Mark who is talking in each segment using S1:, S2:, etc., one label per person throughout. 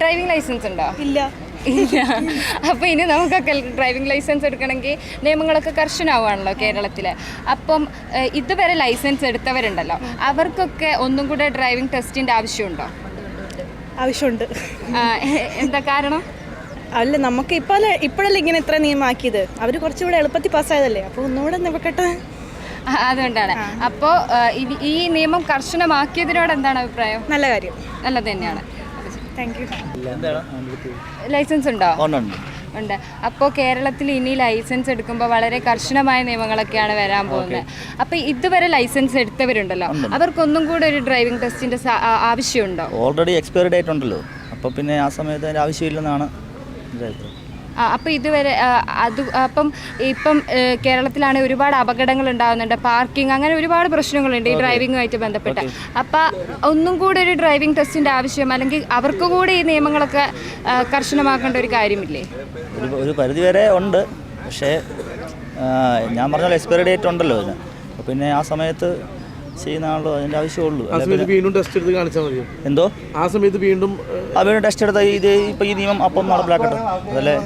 S1: Driving licence ഉണ്ടോ?
S2: ഇല്ല.
S1: ഇല്ല. അപ്പോൾ ഇനി നമുക്കൊക്കെ ഡ്രൈവിംഗ് ലൈസൻസ് എടുക്കണമെങ്കിൽ നിയമങ്ങളൊക്കെ കർശനമാവുകയാണല്ലോ കേരളത്തിൽ അപ്പം ഇതുവരെ ലൈസൻസ് എടുത്തവരുണ്ടല്ലോ. അവർക്കൊക്കെ ഒന്നും കൂടെ ഡ്രൈവിംഗ് ടെസ്റ്റിന്റെ ആവശ്യമുണ്ടോ?
S2: ആവശ്യമുണ്ട്.
S1: എന്താ കാരണം?
S2: അല്ല നമുക്ക് ഇപ്പോൾ ഇപ്പോഴല്ലേ ഇങ്ങനെ ഇത്ര നിയമമാക്കിയത് അവർ കുറച്ചുകൂടെ എളുപ്പത്തിൽ പാസ്സായതല്ലേ? അപ്പോൾ ഒന്നുകൂടെ നിവക്കട്ടെ
S1: ആ, അതുകൊണ്ടാണ്. അപ്പോൾ ഈ നിയമം കർശനമാക്കിയതിനോട് എന്താണ് അഭിപ്രായം?
S2: നല്ല കാര്യം.
S1: നല്ലത് തന്നെയാണ്.
S2: താങ്ക് യു
S1: ലൈസൻസ് ഉണ്ടോ?
S3: ഉണ്ട്
S1: അപ്പോൾ കേരളത്തിൽ ഇനി ലൈസൻസ് എടുക്കുമ്പോൾ വളരെ കർശനമായ നിയമങ്ങളൊക്കെയാണ് വരാൻ പോകുന്നത്. അപ്പോൾ ഇതുവരെ ലൈസൻസ് എടുത്തവരുണ്ടല്ലോ. അവർക്കൊന്നും കൂടെ ഒരു ഡ്രൈവിംഗ് ടെസ്റ്റിന്റെ ആവശ്യമുണ്ടോ?
S3: ഓൾറെഡി എക്സ്പയർഡ് ഡേറ്റ് ഉണ്ടല്ലോ. അപ്പോൾ പിന്നെ ആ സമയത്ത് അതിന്റെ ആവശ്യമില്ലെന്നാണ് എന്റെ അഭിപ്രായം.
S1: അപ്പോൾ ഇതുവരെ അത് അപ്പം ഇപ്പം കേരളത്തിലാണ് ഒരുപാട് അപകടങ്ങൾ ഉണ്ടാകുന്നുണ്ട്. പാർക്കിംഗ് അങ്ങനെ ഒരുപാട് പ്രശ്നങ്ങളുണ്ട് ഈ ഡ്രൈവിങ്ങുമായിട്ട് ബന്ധപ്പെട്ട്. അപ്പം ഒന്നും കൂടെ ഒരു ഡ്രൈവിംഗ് ടെസ്റ്റിന്റെ ആവശ്യം അല്ലെങ്കിൽ അവർക്ക് കൂടെ ഈ നിയമങ്ങളൊക്കെ കർശനമാക്കേണ്ട ഒരു കാര്യമില്ലേ?
S3: ഒരു പരിധിവരെ പരിധി വരെ ഉണ്ട്. പക്ഷേ ഞാൻ പറഞ്ഞ എക്സ്പയറി ഡേറ്റ് ഉണ്ടല്ലോ അതിന്. പിന്നെ ആ സമയത്ത് ചെയ്യുന്നതാണല്ലോ അതിന്റെ ആവശ്യമുള്ളൂ.
S4: ആ സമയത്ത് വീണ്ടും ടെസ്റ്റ് എടുത്ത് കാണിച്ചാൽ മതി
S3: എന്തോ?
S4: ആ സമയത്ത് വീണ്ടും അവർ
S3: ആ വീണ്ടും ടെസ്റ്റ് എടുത്ത ഇത് ഇപ്പോൾ ഈ നിയമം അപ്പം നടപ്പിലാക്കട്ടെ. അതല്ലേ?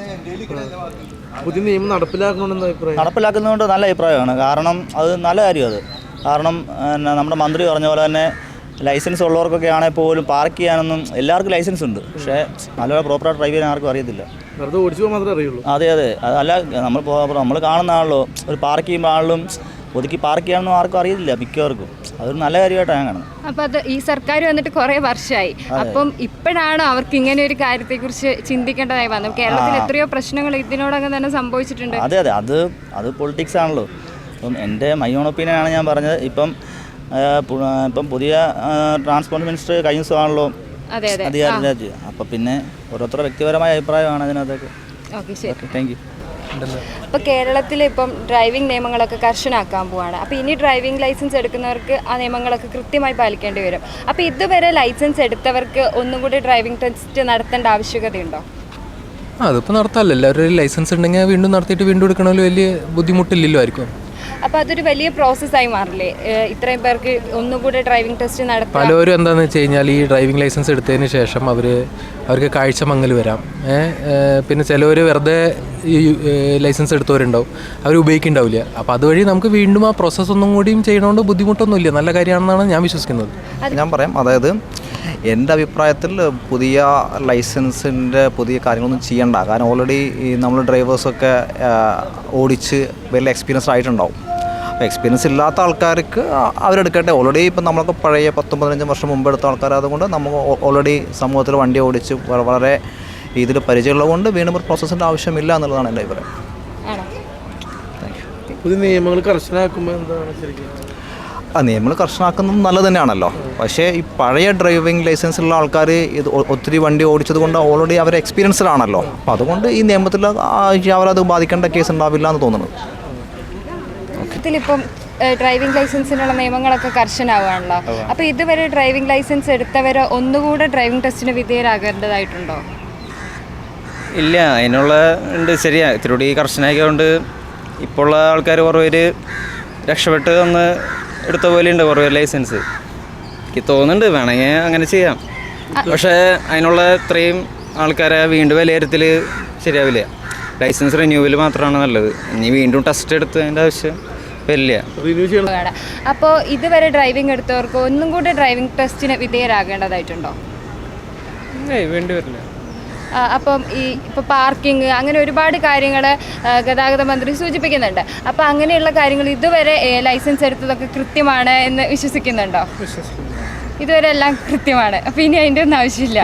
S4: പുതിയ നിയമം നടപ്പിലാക്കണമെന്ന അഭിപ്രായം?
S3: നടപ്പിലാക്കുന്നതുകൊണ്ട് നല്ല അഭിപ്രായമാണ്. കാരണം അത് നല്ല കാര്യം അത്. കാരണം എന്നാ നമ്മുടെ മന്ത്രി പറഞ്ഞ പോലെ തന്നെ ലൈസൻസ് ഉള്ളവർക്കൊക്കെ ആണെങ്കിൽ പോലും പാർക്ക് ചെയ്യാനൊന്നും എല്ലാവർക്കും ലൈസൻസ് ഉണ്ട്. പക്ഷേ നല്ലപോലെ പ്രോപ്പറായിട്ട് ഡ്രൈവ് ചെയ്യാൻ ആർക്കും അറിയത്തില്ല.
S4: വെറുതെ ഓടിച്ചു മാത്രമേ അറിയുള്ളൂ.
S3: അതെ അതെ. അതല്ല നമ്മൾ നമ്മൾ കാണുന്ന ആണല്ലോ ഒരു പാർക്ക് ചെയ്യുമ്പോൾ ആളും ഒതുക്കി പാർക്ക് ചെയ്യാനൊന്നും ആർക്കും അറിയത്തില്ല മിക്കവർക്കും. അതൊരു നല്ല കാര്യമായിട്ടാണ് ഞാൻ കാണുന്നത്.
S1: അപ്പൊ അത് ഈ സർക്കാർ വന്നിട്ട് കുറെ വർഷമായി അപ്പം ഇപ്പോഴാണ് അവർക്ക് ഇങ്ങനെ ഒരു കാര്യത്തെ കുറിച്ച് ചിന്തിക്കേണ്ടതായി വന്നത്. കേരളത്തിൽ എത്രയോ പ്രശ്നങ്ങൾ ഇതിനോടകം തന്നെ സംഭവിച്ചിട്ടുണ്ട്.
S3: അതെ അതെ. അത് അത് പൊളിറ്റിക്സ് ആണല്ലോ. അപ്പം എന്റെ മൈ ഓൺ ഒപ്പീനിയൻ ആണ് ഞാൻ പറഞ്ഞത്. ഇപ്പം ഇപ്പം പുതിയ ട്രാൻസ്പോർട്ട് മിനിസ്റ്റർ കഴിഞ്ഞ ദിവസമാണല്ലോ
S1: അതെ അതെ.
S3: അധികാരത്തിലെത്തി അപ്പം പിന്നെ ഓരോരുത്തരുടെ വ്യക്തിപരമായ അഭിപ്രായമാണ് അതിനകത്തൊക്കെ.
S1: ഓക്കെ ശരി.
S3: താങ്ക് യു
S1: അപ്പൊ കേരളത്തിൽ ഇപ്പം ഡ്രൈവിംഗ് നിയമങ്ങളൊക്കെ കർശനാക്കാൻ പോവാണ്. അപ്പൊ ഇനി ഡ്രൈവിംഗ് ലൈസൻസ് എടുക്കുന്നവർക്ക് ആ നിയമങ്ങളൊക്കെ കൃത്യമായി പാലിക്കേണ്ടി വരും. അപ്പൊ ഇതുവരെ ലൈസൻസ് എടുത്തവർക്ക് ഒന്നും കൂടി ഡ്രൈവിംഗ് ടെസ്റ്റ് നടത്തേണ്ട ആവശ്യകതയുണ്ടോ?
S5: ആ അതിപ്പോൾ നടത്താമല്ലോ എല്ലാവരും ലൈസൻസ് ഉണ്ടെങ്കിൽ വീണ്ടും നടത്തിയിട്ട് വീണ്ടും എടുക്കണമല്ലോ. വലിയ ബുദ്ധിമുട്ടില്ലല്ലോ ആയിരിക്കും
S1: അപ്പൊ അതൊരു വലിയ പ്രോസസ്സായി മാറില്ലേ? ഇത്രയും പേർക്ക് ഒന്നുകൂടെ ഡ്രൈവിംഗ് ടെസ്റ്റ് നടത്തും
S5: പലരും എന്താണെന്ന് വെച്ച് കഴിഞ്ഞാൽ ഈ ഡ്രൈവിംഗ് ലൈസൻസ് എടുത്തതിന് ശേഷം അവർ അവർക്ക് കാഴ്ച മങ്ങൽ വരാം. പിന്നെ ചിലവർ വെറുതെ ഈ ലൈസൻസ് എടുത്തവരുണ്ടാവും. അവർ ഉപയോഗിക്കുന്നുണ്ടാവില്ല അപ്പോൾ അതുവഴി നമുക്ക് വീണ്ടും ആ പ്രോസസ്സ് ഒന്നും കൂടിയും ചെയ്യണോണ്ട് ബുദ്ധിമുട്ടൊന്നുമില്ല. നല്ല കാര്യമാണെന്നാണ് ഞാൻ വിശ്വസിക്കുന്നത്.
S6: ഞാൻ പറയാം. അതായത് എന്റെ അഭിപ്രായത്തിൽ പുതിയ ലൈസൻസിന്റെ പുതിയ കാര്യങ്ങളൊന്നും ചെയ്യണ്ട. കാരണം ഓൾറെഡി ഈ നമ്മൾ ഡ്രൈവേഴ്സൊക്കെ ഓടിച്ച് വലിയ എക്സ്പീരിയൻസ് ആയിട്ടുണ്ടാവും. അപ്പോൾ എക്സ്പീരിയൻസ് ഇല്ലാത്ത ആൾക്കാർക്ക് അവരെടുക്കട്ടെ. ഓൾറെഡി ഇപ്പം നമ്മളൊക്കെ പഴയ പത്തും പതിനഞ്ചും വർഷം മുമ്പ് എടുത്ത ആൾക്കാർ അതുകൊണ്ട് നമുക്ക് ഓൾറെഡി സമൂഹത്തിൽ വണ്ടി ഓടിച്ച് വളരെ വളരെ ഇതിൽ പരിചയമുള്ളതുകൊണ്ട് വീണ്ടും ഒരു പ്രോസസ്സിന്റെ ആവശ്യമില്ല എന്നുള്ളതാണ് എന്റെ അഭിപ്രായം.
S4: പുതിയ നിയമങ്ങൾ കർശനമാക്കുമ്പോൾ എന്താണ് ശരിക്കും?
S6: ആ നിയമങ്ങൾ കർശനമാക്കുന്നത് നല്ലത് തന്നെയാണല്ലോ. പക്ഷേ ഈ പഴയ ഡ്രൈവിംഗ് ലൈസൻസ് ഉള്ള ആൾക്കാർ ഇത് ഒത്തിരി വണ്ടി ഓടിച്ചത് കൊണ്ട് ഓൾറെഡി അവർ എക്സ്പീരിയൻസ്ഡ് ആണല്ലോ. അപ്പോൾ അതുകൊണ്ട് ഈ നിയമത്തിൽ അവരത് ബാധിക്കേണ്ട കേസ് ഉണ്ടാവില്ല എന്ന് തോന്നുന്നത്
S1: ഇതിലിപ്പം ഡ്രൈവിംഗ് ലൈസൻസിനുള്ള നിയമങ്ങളൊക്കെ കർശനാവുകയാണല്ലോ അപ്പൊ ഇതുവരെ ഡ്രൈവിംഗ് ലൈസൻസ് എടുത്തവരോ ഒന്നുകൂടെ ഡ്രൈവിംഗ് ടെസ്റ്റിന് വിധേയരാകേണ്ടതായിട്ടുണ്ടോ?
S7: ഇല്ല അതിനുള്ള ഉണ്ട് ശരിയാ. ഇത്തിരി കൂടി കർശനമാക്കിയതുകൊണ്ട് ഇപ്പോൾ ഉള്ള ആൾക്കാർ കുറേ പേര് രക്ഷപ്പെട്ട് ഒന്ന് എടുത്ത പോലെ ഉണ്ട് കുറേ ലൈസൻസ് എനിക്ക് തോന്നുന്നുണ്ട് വേണമെങ്കിൽ അങ്ങനെ ചെയ്യാം. പക്ഷേ അതിനുള്ള ഇത്രയും ആൾക്കാരെ വീണ്ടും വിലയിരുത്തൽ ശരിയാവില്ല. ലൈസൻസ് റിന്യൂവൽ മാത്രമാണ് നല്ലത്. ഇനി വീണ്ടും ടെസ്റ്റ് എടുത്തതിന്റെ ആവശ്യം വരില്ല
S1: അപ്പോൾ ഇതുവരെ ഡ്രൈവിംഗ് എടുത്തവർക്ക് ഒന്നും കൂടെ ഡ്രൈവിംഗ് ടെസ്റ്റിന് വിധേയരാകേണ്ടതായിട്ടുണ്ടോ?
S7: വേണ്ടി വരില്ല.
S1: ആ, അപ്പം ഈ ഇപ്പോൾ പാർക്കിംഗ് അങ്ങനെ ഒരുപാട് കാര്യങ്ങൾ ഗതാഗത മന്ത്രി സൂചിപ്പിക്കുന്നുണ്ട്. അപ്പോൾ അങ്ങനെയുള്ള കാര്യങ്ങൾ ഇതുവരെ ലൈസൻസ് എടുത്തതൊക്കെ കൃത്യമാണ് എന്ന് വിശ്വസിക്കുന്നുണ്ടോ? ഇതുവരെ എല്ലാം കൃത്യമാണ്. അപ്പോൾ ഇനി അതിന്റെ ഒന്നും ആവശ്യമില്ല.